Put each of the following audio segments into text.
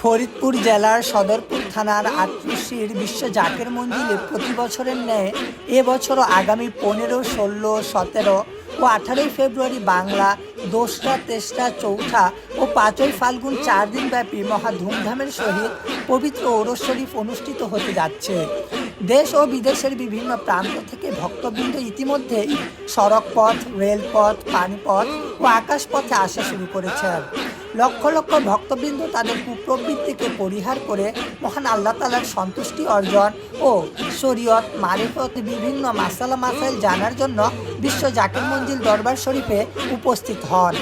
ফরিদপুর জেলার সদরপুর থানার আটত্রিশির বিশ্ব জাকের মন্দিরে প্রতি বছরের ন্যায় এবছরও আগামী পনেরো, ষোলো, সতেরো ও আঠারোই ফেব্রুয়ারি বাংলা দোসরা, তেসরা, চৌঠা ও পাঁচই ফাল্গুন চার দিনব্যাপী মহা ধুমধামের সহিত পবিত্র ওরস শরীফ অনুষ্ঠিত হতে যাচ্ছে। দেশ ও বিদেশের বিভিন্ন প্রান্ত থেকে ভক্তবৃন্দ ইতিমধ্যেই সড়কপথ, রেলপথ, পানিপথ ও আকাশপথে আসা শুরু করেছেন লক্ষ লক্ষ ভক্তবৃন্দ তাদের কুপ্রবৃত্তিকে পরিহার করে মহান আল্লাহ তালার সন্তুষ্টি অর্জন ও শরীয়ত, মারিফত, বিভিন্ন মাসালা মাসাইল জানার জন্য বিশ্ব জাকির মঞ্জিল দরবার শরীফে উপস্থিত হন।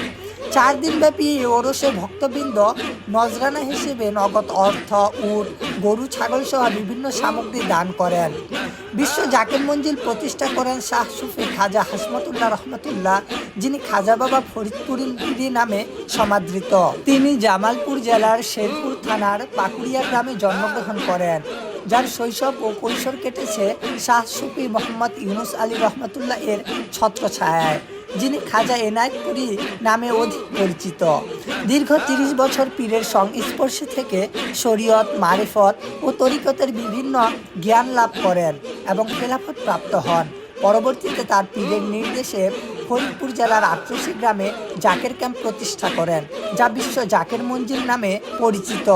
চার দিনব্যাপী এই ওরসে ভক্তবৃন্দ নজরানা হিসেবে নগদ অর্থ, উট, গরু, ছাগল সহ বিভিন্ন সামগ্রী দান করেন। বিশ্ব জাকির মঞ্জিল প্রতিষ্ঠা করেন শাহ সুফি খাজা হাসমতুল্লাহ রহমতুল্লাহ যিনি খাজা বাবা ফরিদপুরি নামে সমাদৃত। তিনি জামালপুর জেলার শেরপুর থানার পাকুড়িয়া গ্রামে জন্মগ্রহণ করেন, যার শৈশব ও কৈশোর কেটেছে শাহ সুফি মোহাম্মদ ইউনুস আলী রহমতুল্লাহ এর ছত্রছায়ায়, যিনি খাজা এনায়েতপুরি নামে অধিক পরিচিত। দীর্ঘ তিরিশ বছর পীরের সংস্পর্শে থেকে শরীয়ত, মারিফত ও তরিকতের বিভিন্ন জ্ঞান লাভ করেন এবং খেলাফত প্রাপ্ত হন। পরবর্তীতে তার পীরের নির্দেশে ফরিদপুর জেলার আটরসি গ্রামে জাকের ক্যাম্প প্রতিষ্ঠা করেন যা বিশ্ব জাকের মঞ্জিল নামে পরিচিত।